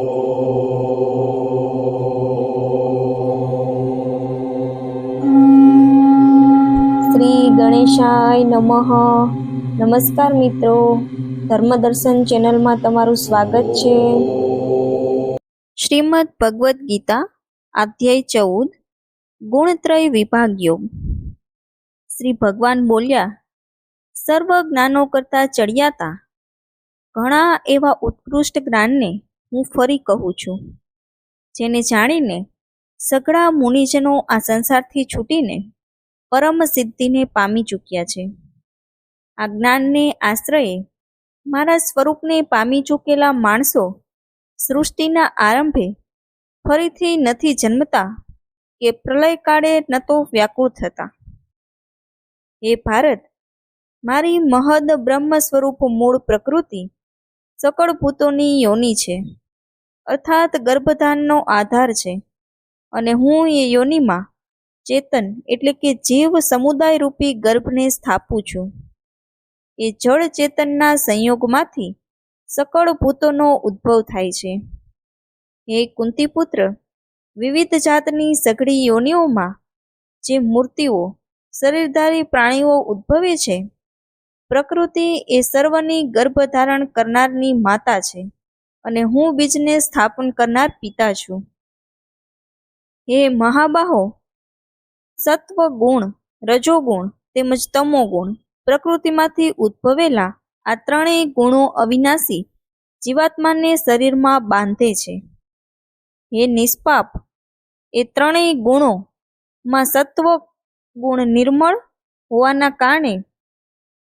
શ્રી ગણેશાય નમઃ. નમસ્કાર મિત્રો. ધર્મદર્શન ચેનલમાં તમારું સ્વાગત છે. શ્રીમદ ભગવદ્ ગીતા, અધ્યાય ચૌદ, ગુણત્રય વિભાગ યોગ શ્રી ભગવાન બોલ્યા, સર્વ જ્ઞાનો કરતા ચડિયાતા, ઘણા એવા ઉત્કૃષ્ટ જ્ઞાનને હું ફરી કહું છું. જેને જાણીને સઘળા મુનિજનો આ સંસારથી છૂટીને પરમ સિદ્ધિને પામી ચૂક્યા છે. આ જ્ઞાનને આશ્રયે મારા સ્વરૂપને પામી ચૂકેલા માણસો સૃષ્ટિના આરંભે ફરીથી નથી જન્મતા કે પ્રલયકાળે ન તો વ્યાકુળ થતા. હે ભારત, મારી મહદ બ્રહ્મ સ્વરૂપ મૂળ પ્રકૃતિ સકળ ભૂતોની યોની છે. અર્થાત ગર્ભધાનનો આધાર છે. અને હું એ યોનિમાં ચેતન એટલે કે જીવ સમુદાય રૂપી ગર્ભને સ્થાપું છું. એ જળ ચેતનના સંયોગમાંથી સકળ ભૂતોનો ઉદ્ભવ થાય છે. હે કુંતીપુત્ર, વિવિધ જાતની સઘળી યોનિઓમાં જે મૂર્તિઓ, શરીરધારી પ્રાણીઓ ઉદ્ભવે છે, પ્રકૃતિ એ સર્વની ગર્ભધારણ કરનારની માતા છે. અને હું બીજને સ્થાપન કરનાર પિતા છું. હે મહાબાહો સત્વ ગુણ રજોગુણ તેમજ તમોગુણ પ્રકૃતિમાંથી ઉદ્ભવેલા આ ત્રણેય ગુણો અવિનાશી જીવાત્માને શરીરમાં બાંધે છે. હે નિષ્પાપ, એ ત્રણેય ગુણો માં સત્વ ગુણ નિર્મળ હોવાના કારણે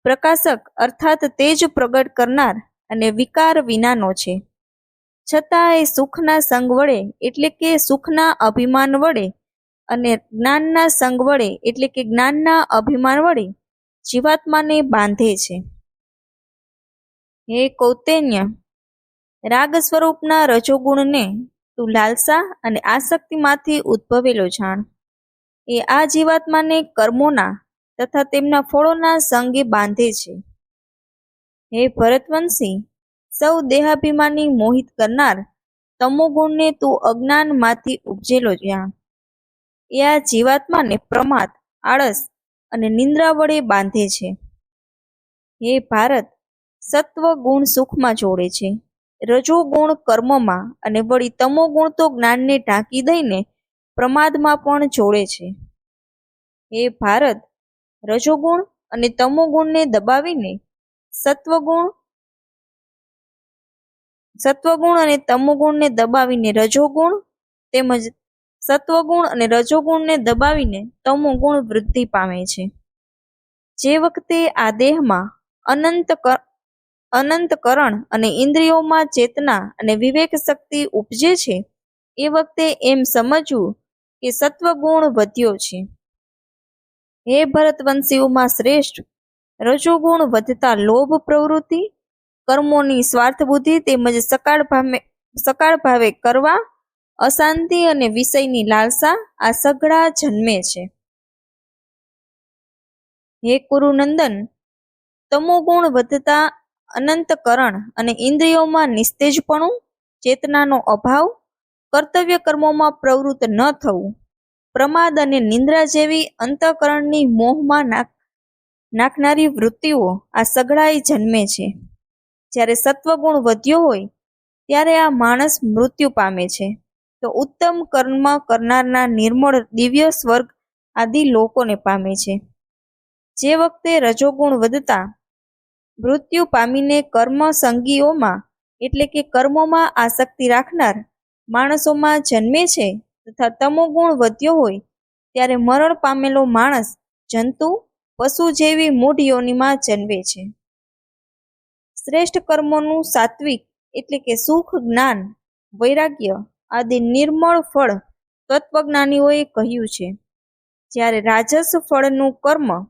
પ્રકાશક અર્થાત તેજ પ્રગટ કરનાર અને વિકાર વિનાનો છે. છતાં એ સુખના સંગ વડે, એટલે કે સુખના અભિમાન વડે અને જ્ઞાનના સંગ વડે, એટલે કે જ્ઞાનના અભિમાન વડે જીવાત્માને બાંધે છે. હે કૌતન્ય, રાગ સ્વરૂપના રજોગુણને તું લાલસા અને આસક્તિમાંથી ઉદ્ભવેલો જાણ. એ આ જીવાત્માને કર્મોના તથા તેમના ફળોના સંગે બાંધે છે. હે ભરતવંશી સૌ દેહાભિમાની મોહિત કરનાર તમોગુણને તું અજ્ઞાનમાંથી ઉપજેલો જાણ એ આ જીવાત્માને પ્રમાદ, આળસ અને નિંદ્રા વડે બાંધે છે. હે ભારત, સત્વ ગુણ સુખમાં જોડે છે. રજો ગુણ કર્મમાં અને વળી તમો ગુણ તો જ્ઞાનને ઢાંકી દઈને પ્રમાદમાં પણ જોડે છે. હે ભારત, રજોગુણ અને તમોગુણને દબાવીને સત્વગુણ સત્વગુણ અને તમોગુણને દબાવીને રજોગુણ તેમજ સત્વગુણ અને રજોગુણને દબાવીને તમોગુણ વૃદ્ધિ પામે છે. જે વખતે આ દેહમાં અનંત અનંતકરણ અને ઇન્દ્રિયોમાં ચેતના અને વિવેક શક્તિ ઉપજે છે, એ વખતે એમ સમજવું કે સત્વગુણ વધ્યો છે. હે ભરતવંશીઓમાં શ્રેષ્ઠ, રજોગુણ વધતા લોભ પ્રવૃત્તિ કર્મોની સ્વાર્થ બુદ્ધિ તેમજ સકાળ ભાવે સકાળ ભાવે કરવા, અશાંતિ અને વિષયની લાલસા આ સઘળા જન્મે છે. હે કુરુનંદન તમોગુણ વધતા અનંતકરણ અને ઇન્દ્રિયોમાં નિસ્તેજપણું, ચેતનાનો અભાવ, કર્તવ્ય કર્મોમાં પ્રવૃત્ત ન થવું, પ્રમાદ અને નિંદ્રા જેવી અંતઃકરણની મોહમાં નાખ, નાખનારી વૃત્તિઓ આ સઘળાએ જન્મે છે. જ્યારે સત્વગુણ વધ્યો હોય, ત્યારે આ માણસ મૃત્યુ પામે છે. તો ઉત્તમ કર્મ કરનારના નિર્મળ દિવ્ય સ્વર્ગ આદિ લોકોને પામે છે. જે વખતે રજોગુણ વધતા, મૃત્યુ પામીને કર્મ સંગીઓમાં, એટલે કે કર્મોમાં આસક્તિ રાખનાર માણસોમાં જન્મે છે તથા તમોગુણ વધ્યો હોય, ત્યારે મરણ પામેલો માણસ જંતુ, પશુ જેવી મૂઢ યોનિમાં જન્મે છે. શ્રેષ્ઠ કર્મોનું સાત્વિક એટલે કે સુખ, જ્ઞાન, વૈરાગ્ય આદિ નિર્મળ ફળ તત્વજ્ઞાનીઓએ કહ્યું છે. જ્યારે રાજસ ફળનું કર્મ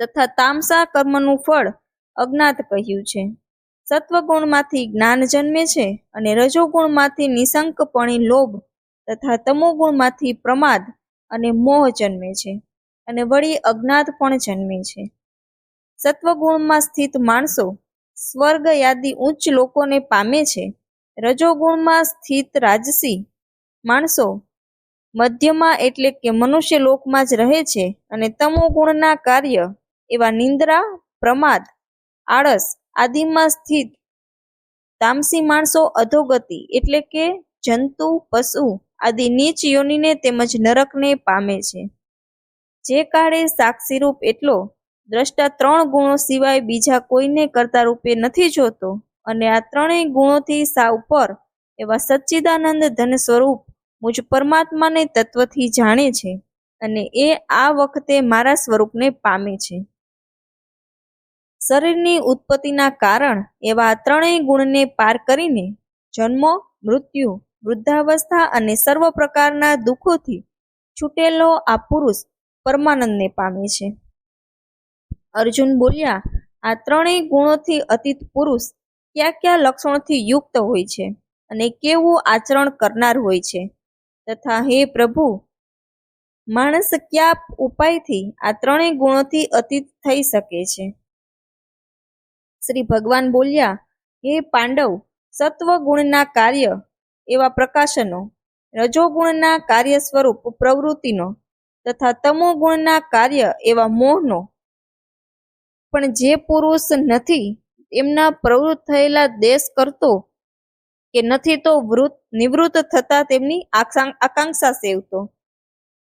તથા તામસા કર્મનું ફળ અજ્ઞાત કહ્યું છે. સત્વગુણમાંથી જ્ઞાન જન્મે છે અને રજોગુણમાંથી નિશંકપણે લોભ તથા તમોગુણમાંથી પ્રમાદ અને મોહ જન્મે છે અને વળી અજ્ઞાત પણ જન્મે છે. સત્વગુણમાં સ્થિત માણસો સ્વર્ગ યાદી ઉચ્ચ લોકોને પામે છે. રજોગુણમાં સ્થિત રાજસી માણસો મધ્યમાં એટલે કે મનુષ્ય લોકમાં જ રહે છે અને તમો ગુણના કાર્ય એવા નિંદ્રા, પ્રમાદ, આળસ આદિમાં સ્થિત તામસી માણસો અધોગતિ એટલે કે જંતુ, પશુ આદિ નીચ યોનિને તેમજ નરકને પામે છે. જે કાળે સાક્ષીરૂપ એટલો દ્રષ્ટા ત્રણ ગુણો સિવાય બીજા કોઈને કરતા રૂપે નથી જોતો. અને આ ત્રણેય ગુણોથી સાવ પર એવા સચ્ચિદાનંદ ધન સ્વરૂપ મુજ પરમાત્માને તત્વથી જાણે છે અને એ આ વખતે મારા સ્વરૂપને પામે છે. શરીરની ઉત્પત્તિના કારણ એવા ત્રણેય ગુણને પાર કરીને જન્મો, મૃત્યુ, વૃદ્ધાવસ્થા અને સર્વ પ્રકારના દુઃખોથી છૂટેલો આ પુરુષ પરમાનંદને પામે છે. અર્જુન બોલ્યા, આ ત્રણેય ગુણોથી અતીત પુરુષ કયા કયા લક્ષણોથી યુક્ત હોય છે અને કેવું આચરણ કરનાર હોય છે? તથા હે પ્રભુ, માણસ કયા ઉપાયથી આ ત્રણેય ગુણોથી અતીત થઈ શકે છે? શ્રી ભગવાન બોલ્યા, હે પાંડવ સત્વ ગુણના કાર્ય એવા પ્રકાશનો, રજોગુણના કાર્ય સ્વરૂપ પ્રવૃત્તિનો તથા તમો ગુણના કાર્ય એવા મોહનો પણ જે પુરુષ નથી, એમના પ્રવૃત્ત થયેલા દેશ કરતો કે નથી તો વૃત, નિવૃત્ત થતા તેમની આકાંક્ષા સેવતો.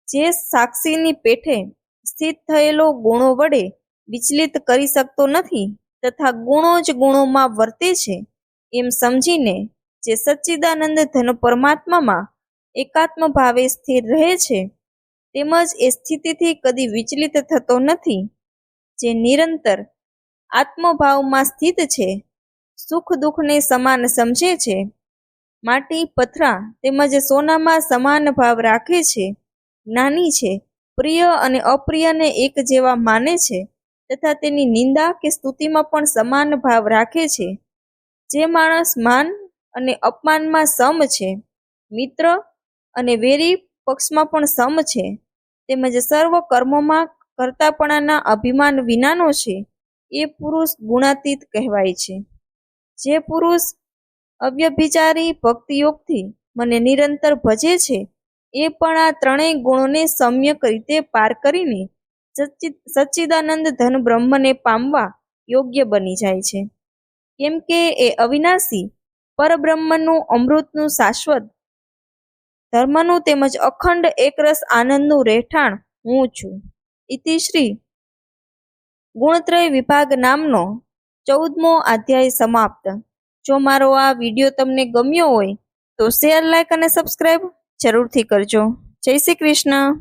જે સાક્ષીની પેઠે સ્થિત થયેલો ગુણો વડે વિચલિત કરી શકતો નથી તથા ગુણો જ ગુણોમાં વર્તે છે, એમ સમજીને જે સચ્ચિદાનંદ ધન પરમાત્મામાં એકાત્મ ભાવે સ્થિર રહે છે, તેમજ એ સ્થિતિથી કદી વિચલિત થતો નથી. જે નિરંતર આત્મભાવમાં સ્થિત છે, સુખ દુઃખને સમાન સમજે છે. માટી, પથરા તેમજ સોનામાં સમાન ભાવ રાખે છે જ્ઞાની છે, પ્રિય અને અપ્રિયને એક જેવા માને છે તથા તેની નિંદા કે સ્તુતિમાં પણ સમાન ભાવ રાખે છે. જે માણસ માન અને અપમાનમાં સમ છે, મિત્ર અને વેરી પક્ષમાં પણ સમ છે, તેમજ સર્વ કર્મોમાં કરતાપણાના અભિમાન વિનાનો છે, એ પુરુષ ગુણાતીત કહેવાય છે. જે પુરુષ અવ્યભિચારી ભક્તિયોગથી મને નિરંતર ભજે છે, એ પણ આ ત્રણેય ગુણોને સમ્યક રીતે પાર કરીને સચ્ચિદાનંદ ધન બ્રહ્મને પામવા યોગ્ય બની જાય છે. કેમ કે એ અવિનાશી પરબ્રહ્મનું અમૃતનું શાશ્વત ધર્મનું તેમજ અખંડ એકરસ આનંદનું રહેઠાણ હું છું. ઇતિશ્રી ગુણત્રય વિભાગ નામનો ચૌદમો અધ્યાય સમાપ્ત. જો મારો આ વીડિયો તમને ગમ્યો હોય તો શેર, લાઈક અને સબસ્ક્રાઈબ જરૂરથી કરજો. જય શ્રી કૃષ્ણ.